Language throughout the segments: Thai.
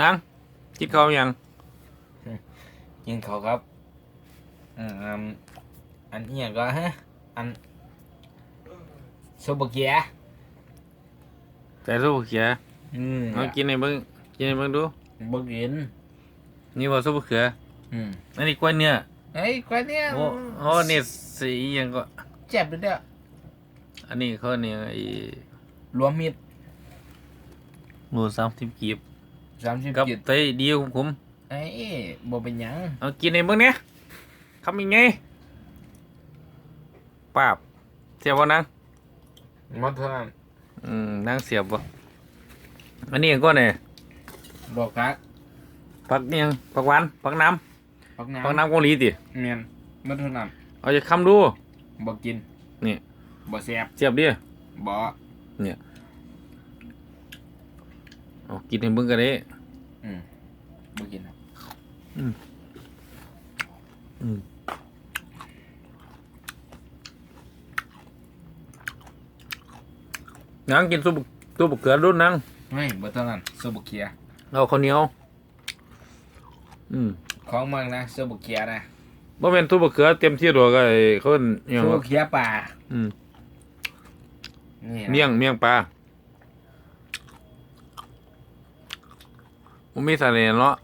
นางกินข้าวยังกินเขาวครับอืมอันอันนี้ก็ฮะอันโซบเกียแต่ซุปเขืออืมเอากินในเบิ่งกินในเบิ่งดูบ่กินนี่ว่าซุปเขืออืมอันนี้กล้วยเนื้อเฮ้ยกว่าเนี้ยโอ้โอ้นี่สีอิหยังก็เจ็บด้วยเด้ออันนี้เขาเนี่ยไอ้รวมมิดหมูสามสิบกีบ สามสิบกับจิตไตเดียวของผมเอ้ยบ่เป็นหยังเอากินในเบิ่งเนี่ยทำยังไงปาบเสียบบ่นางมันเท่านั้นอืมนางเสียบบ่อันนี้ก็เนี่ยบอกครับผักเนี่ยงผักหวานผักน้พักำน้ำผักน้ำเกาหลีติเมียนมันเท่านั้นเอาจะคำดูบ่กินนี่บ่แซ่บเสียบดิบ่เอากินให้เบิ่งกันเด้อืมบ่กินครับอืมนางกินซุปซุปเขือรุ่นนางเฮ้ยบ่เท่านั้นโซบเกียเอาข้าวเหนียว อืมของมึงนะโซบเกียนะบ่แม่นซุปเขือเต็มที่ดอกไอ้เขาเอิ้นอิหยังโซบวะเกียป่าอืมนี่นะ เมี่ยงเมี่ยงปลา บ่มีสาระแหน่เนาะ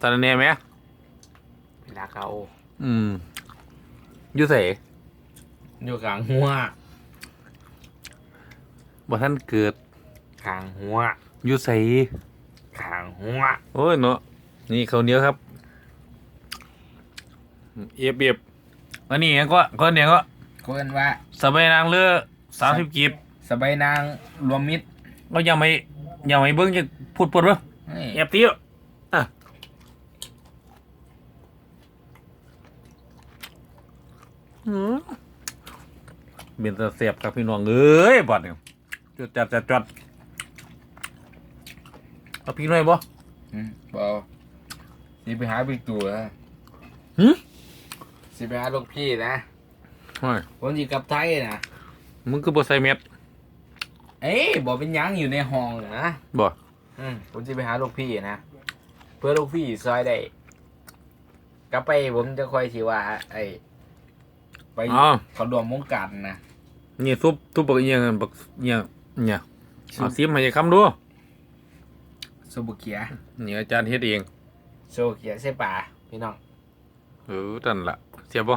สาระแหน่ไหมลาเกาอืมอยู่ไสอยู่กลางหัวบ่ทันเกิดกลางหัวอยู่ไสกลางหัวโอ้ยเนาะนี่ข้าวเหนียวครับเอียบเอียบอันนี้ก็ก็เนี่ยก็เพิ่นว่าสบายนางเรือสามสิบกีบสบายนางรวมมิตรก็ยังไม่ยังไม่เบิ้งจะพูดปดเบ้ง เฮ้ยแอบเตี้ยอะอืมเป็นตะเสียบกับพี่น้องเอ้ยบัดเนี่ยจุดจัดจัดจัดเอาพี่หน่อยบ่อืมบ่สิไปหาบิ๊กตู่นะหึสิไปหาลูกพี่นะโอ้ยผมสิกลับไทยนะมึงคือบ่ใส่เม็ดเอ้ยบ่เป็นหยังอยู่ในห้องนะบ่ อืมผมจะไปหาลูกพี่นะเพื่อลูกพี่ซอยได้กลับไปผมจะคอยสิว่า ไอ้ไปอ๋อ เขารวมวงการนะนี่ซุปซุปบักเอียงกันบักเอียงเนี่ยเอาซิมให้คำดูโซบุเกียนี่อาจารย์เฮ็ดเองโซเกียใส่ป่าพี่น้องเออนั่นล่ะเสียบบ่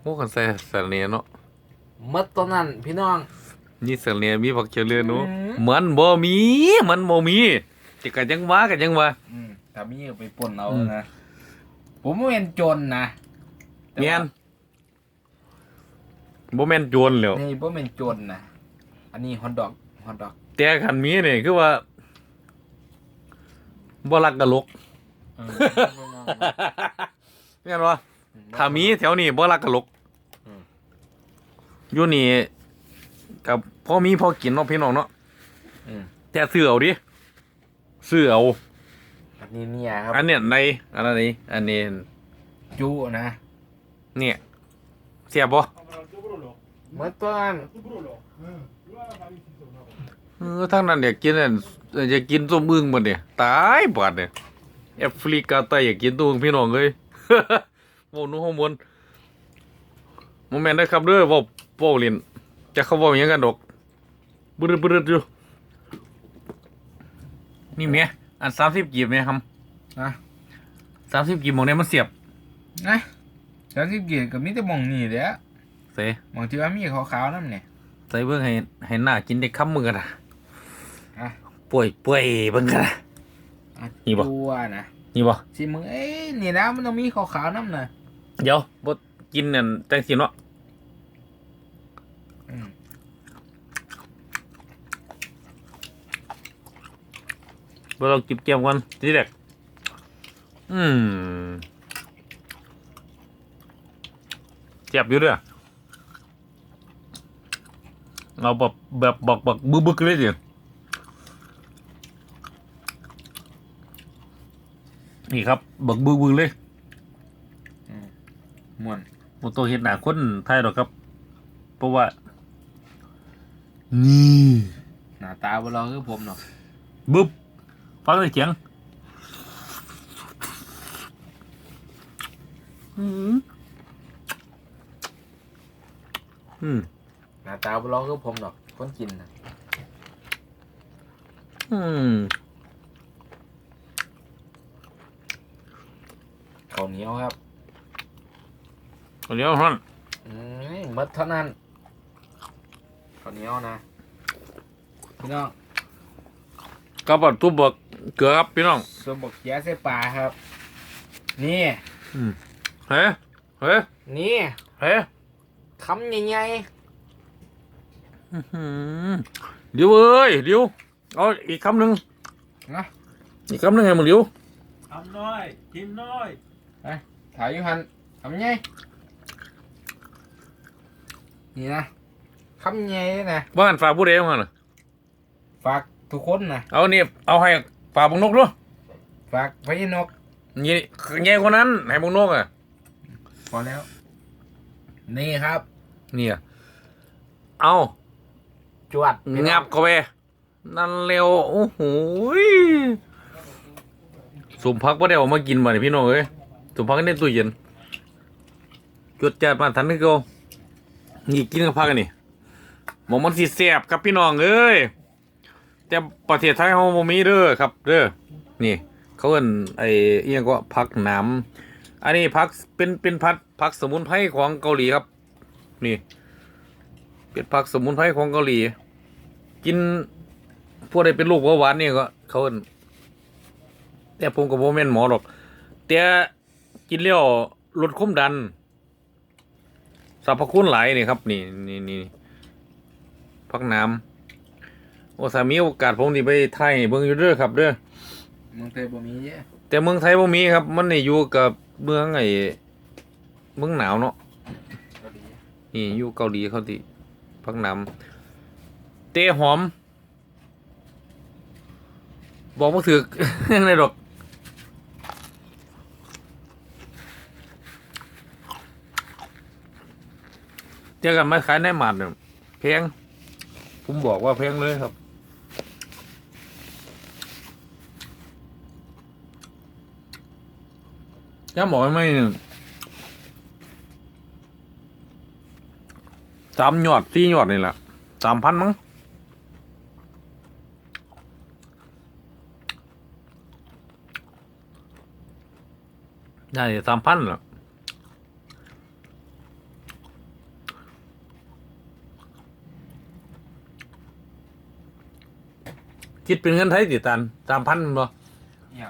โอ้กันใส่สาระเนียเนาะหมดตอนนั้นพี่น้อง นี่สาระเนียมีผักเจริญเนาะอืมมันบ่มี มันบ่มีจะกันจังว่ากันจังว่าอืมถ้ามีก็ไปป่นเอาอืมนะ ผมไม่เป็นโจรนะแต่แม่ว่านบ่แม่นโจรแล้วนี่ผมเป็นโจรนะ อันนี้ฮอทดอกฮอทดอกแต่คันมีนี่คือว่าบ่รักกะลกเออแม่นบ่ถ้ามีแถวนี้บ่รักกะลกอืม อยู่นี่ กับพ่อมีพ่อกินเนาะพี่น้องเนาะอืมแต่ซื้อเอาดิซื้อเอาอันนี้เนี่ยครับอันเนี้ยในอันนี้อันนี้จุนะเนี่ยเสียบบ่เมื่อตอนนั้นเออทางนั้นอยากกินอันอยากกินส้มอึ่งบ่เนี่ยตายบาดเนี่ยแอฟริกาใต้อยากกินตัวอึ่งพี่น้องเอ้ยโอ้หนูข้างบนโมแม่นได้ครับเด้อเว้าเว้าเล่น จะเขาเว้าหยังกันดอกบึดบึดอยู่นี่แม่อัน30กีบแม่ครับนะ30กีบหมองนี้มันเสียบนะแล้วที่เกียรก็มีแต่หมองนี่แหละใส่หมองที่ว่ามีขาวๆนั่นเนี่ยใส่เบิ่งให้ให้หน้ากินได้คำมือกันน่ะอะป่วยป่วยเบิ่งกันน่ะอะนี่บ่ตัวนะนี่บ่สิมึงเอ้ยนี่นะมันต้องมีขาวๆนั่นน่ะเดี๋ยวบ่กินนั่นจังซี่เนาะ เราลองจิบเกมกันทีแรกอืมเจ็บอยู่เด้วยเอาแบบแบบบักบักบึกบึกเลยดินี่ครับบักบึกบึกเลยม่วนโมโตเห็นหนาคนไทยหรอกครับ เพราะว่า นี่ หน้าตาบ่รอคือผมเนาะบึ๊บ ฟังเลยเสียงอืมอืมหน้าตาบ่รอคือผมดอกคนกินนะอืมข้าวเหนียวครับเดี๋ยวท่านอืมหมดเท่านั้นข้าวเหนียวนะพี่น้อง กับปัดทุบบัก เกลือครับพี่น้องส่วนบกเขียใส่ปลาครับ นี่ เฮ้เฮ้นี่เฮ้คำใหญ่อื้อหือเดี๋ยวเอ้ยเดี๋ยวเอาอีกคำหนึ่งๆนะอีกคำหนึ่งให้มึงเดี๋ยวทำน้อยกินน้อยถ่ายอยู่หันคำใหญ่นี่นะคำใหญ่เลยนะบ้านฝากผู้ใดมาน่ะฝากทุกคนนะเอานี่เอาให้ ฝากบังนกด้วยฝากพญานกนี่แง่กว่านั้นให้บังนกอะพอแล้ว นี่ครับ เนี่ย เอาจวดพี่น้องงับเข้าไปนั่นเร็วโอ้โหยสมพักว่าได้เออกมากินมาเนี่ยพี่น้องเอ้ยสมพักในตู้เย็นจดจัดมาทันนึกเอานี่กินกับพักอันนี่หมองมันสิแสบครับพี่น้องเอ้ย แต่ประเทศไทยเราบ่มีเด้อครับเด้อนี่ เขาเอิ้นไอ้เอียงก็พักหน้ำอันนี้พักเป็นเป็นพัดพักสมุนไพรของเกาหลีครับ นี่ เป็นผักสมุนไพรของเกาหลี กินพวกใดเป็นโรคเบาหวานนี่ก็เขาเอิ้นแต่ผมก็บ่แม่นหมอหรอกแต่กินแล้วลดความดันสรรพคุณหลายนี่ครับ นี่นี่นี่พักน้ำ โอ้สามีโอกาสผมนี่ไปไทยให้เบิ่งอยู่เด้อครับเด้อเมืองไทยบ่มีเยอะแต่เมืองไทยบ่มีครับ มันนี่อยู่กับเมืองไอ้เมืองหนาวเนาะก็ดีนี่อยู่เกาหลีเขาที่พักน้ำเตะหอม บอกว่าถือยังไงดอกเจอกันมาขายในหมาดเนี่ยแพงผมบอกว่าแพงเลยครับ ย่าบอกไม่เนี่ยสามหยอดสี่หยอดนี่แหละสามพันมั้งได้สามพันเหรอคิดเป็นเงินไทยติตันสามพันบ่เนี่ย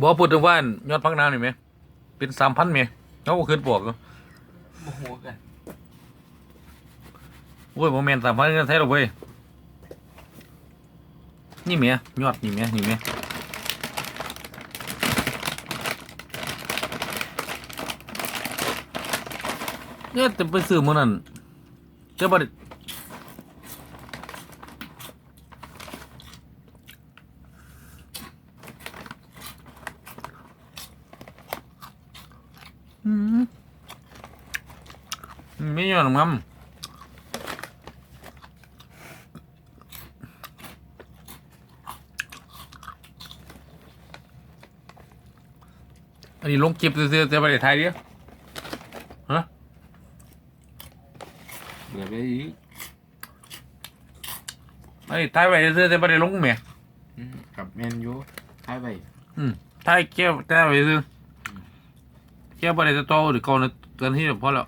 บอกพูดถึงว่ายอดพักน้ำนี่ไหมเป็นสามพันไหมเขาก็ขึ้นบวกอยู่โมโหกันโอ้ยโมเมนสามพันกันแท้หรอกเว้ยนี่เมียยอดนี่เมียนี่เมียเนี่ยแต่ไปซื้อมื้อนั้นเจ้าบัด ไม่ยอดมั้งอันนี้ลงคลิปซื้อๆแต่ประเทศไทยเดียวฮะเดี๋ยวไปอีกอันนี้ไทยไปซื้อๆแต่ประเทศลงเมียอืมกับแมนยูท้ายไปอืมไทยเกี่ยวแต่ไปซื้อ เกี่ยวประเทศโตหรือก่านะเกินที่พอแล้ว